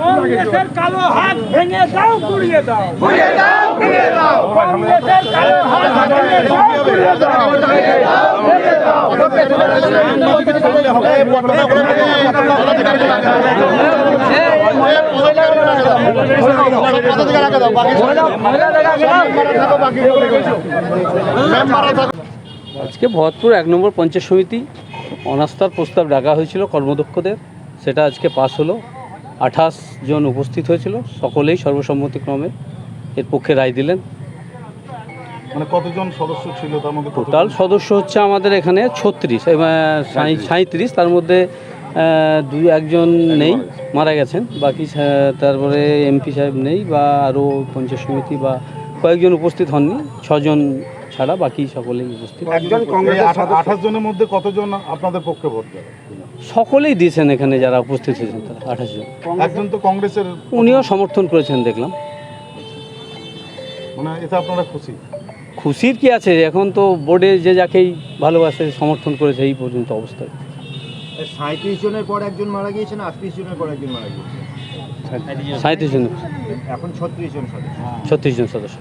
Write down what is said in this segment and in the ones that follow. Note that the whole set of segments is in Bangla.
কংগ্রেসের কালো হাত ভেঙে দাও গুড়িয়ে দাও। গুড়িয়ে দাও গুড়িয়ে দাও। কংগ্রেসের কালো হাত ভেঙে দাও গুড়িয়ে দাও আজকে ভরতপুর এক নম্বর পঞ্চায়েত সমিতি অনাস্থার প্রস্তাব ডাকা হয়েছিল কর্মদক্ষদের। সেটা আজকে পাস হলো। আঠাশ জন উপস্থিত হয়েছিল। সকলেই সর্বসম্মতিক্রমে এর পক্ষে রায় দিলেন। মানে কতজন সদস্য ছিল তার মধ্যে টোটাল সদস্য হচ্ছে আমাদের এখানে ছত্রিশ সাঁত্রিশ তার মধ্যে দুই একজন নেই মারা গেছেন। বাকি তারপরে এমপি সাহেব নেই বা আরও পঞ্চায়েত সমিতি বা কয়েকজন উপস্থিত হননি। ছজন ছাড়া বাকি সকলেই উপস্থিত। একজন আঠাশ জনের মধ্যে কতজন আপনাদের পক্ষে ভোট দেয়? সকলেই দিয়েছেন এখানে যারা উপস্থিত হয়েছেন তারা আঠাশ জন। একজন তো কংগ্রেসের উনিও সমর্থন করেছেন দেখলাম। মানে এতে আপনারা খুশি? খুশির কি আছে? এখন তো বোর্ডে যে যাকেই ভালোবাসে সমর্থন করেছে এই পর্যন্ত অবস্থায় সাঁত্রিশ জনের পর একজন মারা গিয়েছেন আটত্রিশ জনের পর একজন মারা গিয়েছে? সাঁত্রিশ জন এখন ছত্রিশ জন সদস্য। ছত্রিশ জন সদস্য।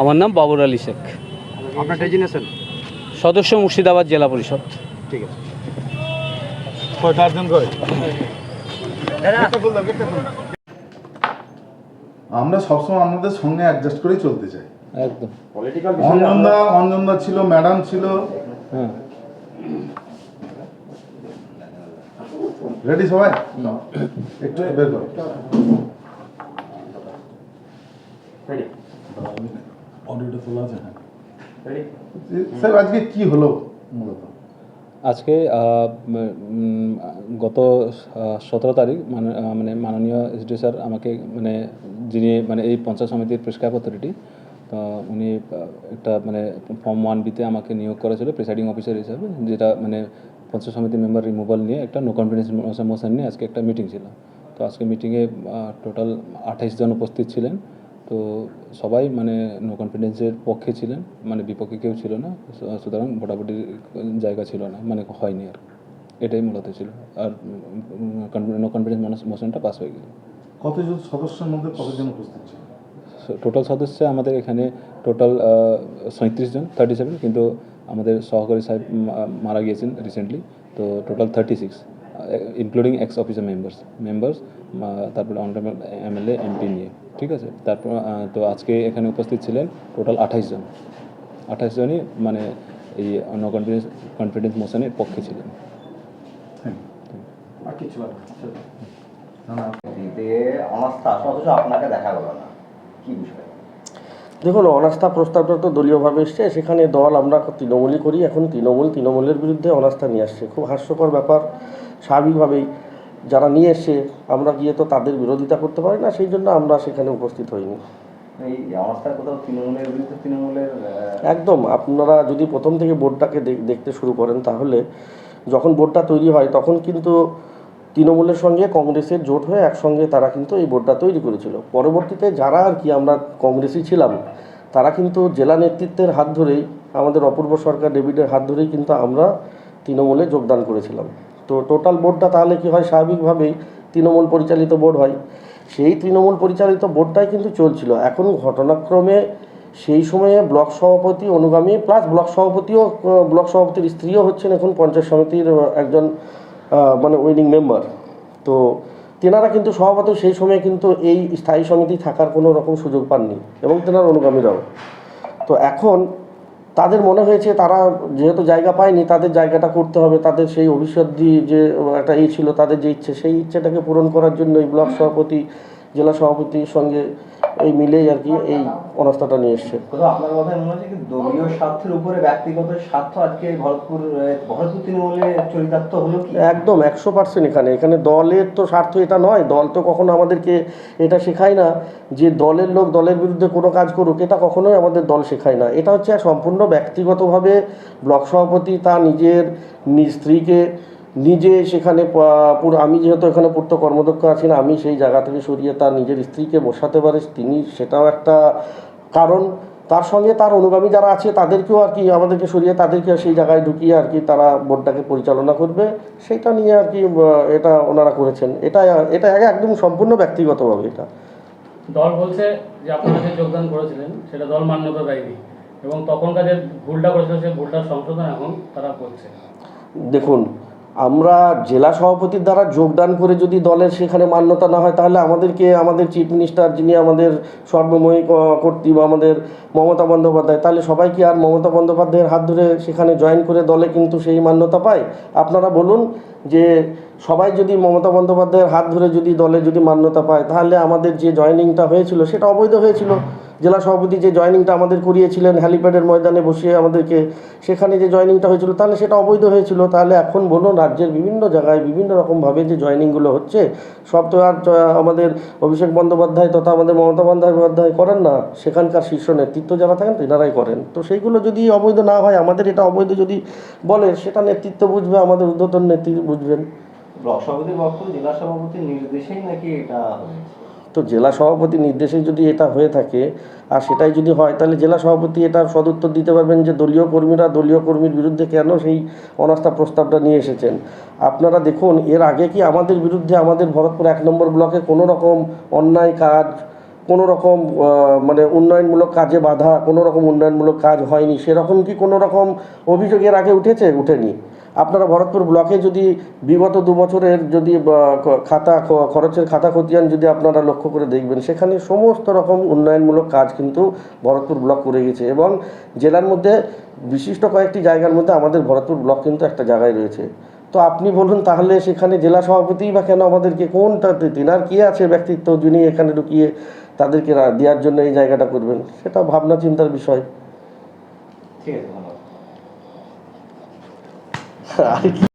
আমার নাম বাবর আলী শেখ। আপনার ডেজিনেশন? সদস্য মুর্শিদাবাদ জেলা পরিষদ। ঠিক আছে। আমরা সবসময় আপনাদের সঙ্গে অ্যাডজাস্ট করেই চলতে চাই। একদম। অঞ্জনদা অঞ্জনদা ছিল ম্যাডাম ছিল। হ্যাঁ। রেডি সবাই? একটু বের করো। অডিওটা তোলা আছে হ্যাঁ স্যার আজকে কি হলো মূলত? আজকে গত সতেরো তারিখ মানে মানে মাননীয় এসডি স্যার আমাকে মানে যিনি মানে এই পঞ্চায়েত সমিতির প্রেসক্রাইব অথরিটি তো উনি একটা মানে ফর্ম ওয়ান বিতে আমাকে নিয়োগ করেছিল প্রিসাইডিং অফিসার হিসাবে যেটা মানে পঞ্চায়েত সমিতি মেম্বার রিমুভাল নিয়ে একটা নো কনফিডেন্স মোশন নিয়ে আজকে একটা মিটিং ছিল। তো আজকে মিটিংয়ে টোটাল আঠাইশ জন উপস্থিত ছিলেন। তো সবাই মানে নো কনফিডেন্সের পক্ষে ছিলেন মানে বিপক্ষে কেউ ছিল না সুতরাং ভোটাভুটির জায়গা ছিল না মানে হয়নি আর এটাই মূলত ছিল। আর নো কনফিডেন্স মোশনটা পাস হয়ে গেল কতজন সদস্যের মধ্যে কতজন উপস্থিত ছিল টোটাল সদস্য আমাদের এখানে টোটাল সৈঁত্রিশ জন থার্টি সেভেন কিন্তু আমাদের সহকারী সাহেব মারা গিয়েছেন রিসেন্টলি তো total thirty six including ex অফিসের মেম্বার্স মেম্বার্স তারপরে অনারেবল এমএলএ এমপি নিয়ে ঠিক আছে? তারপর তো আজকে এখানে উপস্থিত ছিলেন টোটাল আঠাইশ জন। আঠাইশ জনই মানে এই নো কনফিডেন্স কনফিডেন্স মোশনের পক্ষে ছিলেন অনাস্থা আপনাকে দেখা গেল না। কি বিষয়? দেখুন অনাস্থা প্রস্তাবটা তো দলীয়ভাবে এসছে সেখানে দল আমরা তৃণমূলই করি এখন তৃণমূল তৃণমূলের বিরুদ্ধে অনাস্থা নিয়ে আসছে। খুব হাস্যকর ব্যাপার স্বাভাবিকভাবেই যারা নিয়ে এসছে আমরা গিয়ে তো তাদের বিরোধিতা করতে পারি না সেই জন্য আমরা সেখানে উপস্থিত হইনি। একদম আপনারা যদি প্রথম থেকে বোর্ডটাকে দেখ- দেখতে শুরু করেন তাহলে যখন বোর্ডটা তৈরি হয় তখন কিন্তু তৃণমূলের সঙ্গে কংগ্রেসের জোট হয়ে একসঙ্গে তারা কিন্তু এই বোর্ডটা তৈরি করেছিল। পরবর্তীতে যারা আর কি আমরা কংগ্রেসই ছিলাম, তারা কিন্তু জেলা নেতৃত্বের হাত ধরেই, আমাদের অপূর্ব সরকার ডেভিডের হাত ধরেই কিন্তু আমরা তৃণমূলে যোগদান করেছিলাম। তো টোটাল বোর্ডটা তাহলে কি হয়? স্বাভাবিকভাবেই তৃণমূল পরিচালিত বোর্ড হয়। সেই তৃণমূল পরিচালিত বোর্ডটাই কিন্তু চলছিল। এখন ঘটনাক্রমে সেই সময়ে ব্লক সভাপতি অনুগামী, প্লাস ব্লক সভাপতিও, ব্লক সভাপতির স্ত্রীও হচ্ছেন এখন পঞ্চায়েত সমিতির একজন মানে উইনিং মেম্বার তো তেনারা কিন্তু সভাপতি সেই সময়ে কিন্তু এই স্থায়ী সমিতি থাকার কোনো রকম সুযোগ পাননি এবং তেনার অনুগামীরাও। তো এখন তাদের মনে হয়েছে তারা যেহেতু জায়গা পায়নি, তাদের জায়গাটা করতে হবে, তাদের সেই অভিষেধি যে একটা ই ছিল, তাদের যে ইচ্ছে, সেই ইচ্ছেটাকে পূরণ করার জন্য এই ব্লক সভাপতি, জেলা সভাপতির সঙ্গে এই মিলেই আর কি এই অনাস্থাটা নিয়ে এসছে। আপনার কথায় মনে হচ্ছে দলীয় স্বার্থের উপরে ব্যক্তিগত স্বার্থ আজকে ভরতপুর ভরতপুর তৃণমূলে চরিতার্থ হলো কি? একদম একশো পার্সেন্ট এখানে। এখানে দলের তো স্বার্থ এটা নয়। দল তো কখনো আমাদেরকে এটা শেখায় না যে দলের লোক দলের বিরুদ্ধে কোনো কাজ করুক এটা কখনোই আমাদের দল শেখায় না। এটা হচ্ছে সম্পূর্ণ ব্যক্তিগতভাবে ব্লক সভাপতি তা নিজের নিজ স্ত্রীকে নিজে সেখানে পুরো আমি যেহেতু এখানে পূর্ত কর্মদক্ষ আছি না আমি সেই জায়গা থেকে সরিয়ে তার নিজের স্ত্রীকে বসাতে পারে তিনি সেটাও একটা কারণ। তার সঙ্গে তার অনুগামী যারা আছে তাদেরকেও আর কি আমাদেরকে সরিয়ে তাদেরকে সেই জায়গায় ঢুকিয়ে আর কি তারা বোর্ডটাকে পরিচালনা করবে। সেটা নিয়ে আর কি এটা ওনারা করেছেন। এটা এটা একদম সম্পূর্ণ ব্যক্তিগতভাবে এটা। দল বলছে যে আপনারা যে যোগদান করেছিলেন সেটা দল মান্যতা দেয়নি। এবং তখনকার যে ভুলটা করেছিল সেই ভুলটার সংশোধন এখন তারা করছে। দেখুন আমরা জেলা সভাপতির দ্বারা যোগদান করে যদি দলের সেখানে মান্যতা না হয়, তাহলে আমাদেরকে আমাদের চিফ মিনিস্টার যিনি আমাদের সর্বময়ী কর্তৃ বা আমাদের মমতা বন্দ্যোপাধ্যায়, তাহলে সবাই কি আর মমতা বন্দ্যোপাধ্যায়ের হাত ধরে সেখানে জয়েন করে দলে কিন্তু সেই মান্যতা পায়। আপনারা বলুন যে সবাই যদি মমতা বন্দ্যোপাধ্যায়ের হাত ধরে যদি দলে যদি মান্যতা পায়, তাহলে আমাদের যে জয়েনিংটা হয়েছিল সেটা অবৈধ হয়েছিল। জেলা সভাপতি যে জয়েনিংটা আমাদের করিয়েছিলেন, হ্যালিপ্যাডের ময়দানে বসিয়ে আমাদেরকে সেখানে যে জয়েনিংটা হয়েছিল, তাহলে সেটা অবৈধ হয়েছিল। তাহলে এখন বলুন, রাজ্যের বিভিন্ন জায়গায় বিভিন্ন রকমভাবে যে জয়েনিংগুলো হচ্ছে, সব তো আর আমাদের অভিষেক বন্দ্যোপাধ্যায় তথা আমাদের মমতা বন্দ্যোপাধ্যায় করেন না। সেখানকার শীর্ষ নেতৃত্ব যারা থাকেন তেনারাই করেন। তো সেইগুলো যদি অবৈধ না হয়, আমাদের এটা অবৈধ যদি বলে, সেটা নেতৃত্ব বুঝবে, আমাদের ঊর্ধ্বতন নেতৃত্ব বুঝবেন। ব্লক সভাপতির বক্তব্য জেলা সভাপতির নির্দেশেই নাকি এটা তো জেলা সভাপতি নির্দেশে যদি এটা হয়ে থাকে আর সেটাই যদি হয় তাহলে জেলা সভাপতি এটার সদুত্তর দিতে পারবেন যে দলীয় কর্মীরা দলীয় কর্মীর বিরুদ্ধে কেন সেই অনাস্থা প্রস্তাবটা নিয়ে এসেছেন। আপনারা দেখুন এর আগে কি আমাদের বিরুদ্ধে আমাদের ভরতপুর এক নম্বর ব্লকে কোনো রকম অন্যায় কাজ কোনো রকম মানে উন্নয়নমূলক কাজে বাধা কোনো রকম উন্নয়নমূলক কাজ হয়নি সেরকম কি কোনো রকম অভিযোগ এর আগে উঠেছে? উঠেনি। আপনারা ভরতপুর ব্লকে যদি বিগত দু বছরের যদি খাতা খরচের খাতা খতিয়ান যদি আপনারা লক্ষ্য করে দেখবেন, সেখানে সমস্ত রকম উন্নয়নমূলক কাজ কিন্তু ভরতপুর ব্লক করে গেছে এবং জেলার মধ্যে বিশিষ্ট কয়েকটি জায়গার মধ্যে আমাদের ভরতপুর ব্লক কিন্তু একটা জায়গায় রয়েছে। তো আপনি বলুন তাহলে সেখানে জেলা সভাপতি বা কেন আমাদেরকে কোনটাতে, তিনার কি আছে ব্যক্তিত্ব যিনি এখানে ঢুকিয়ে তাদেরকে দেওয়ার জন্য এই জায়গাটা করবেন? সেটা ভাবনা চিন্তার বিষয়। ঠিক আছে আর কি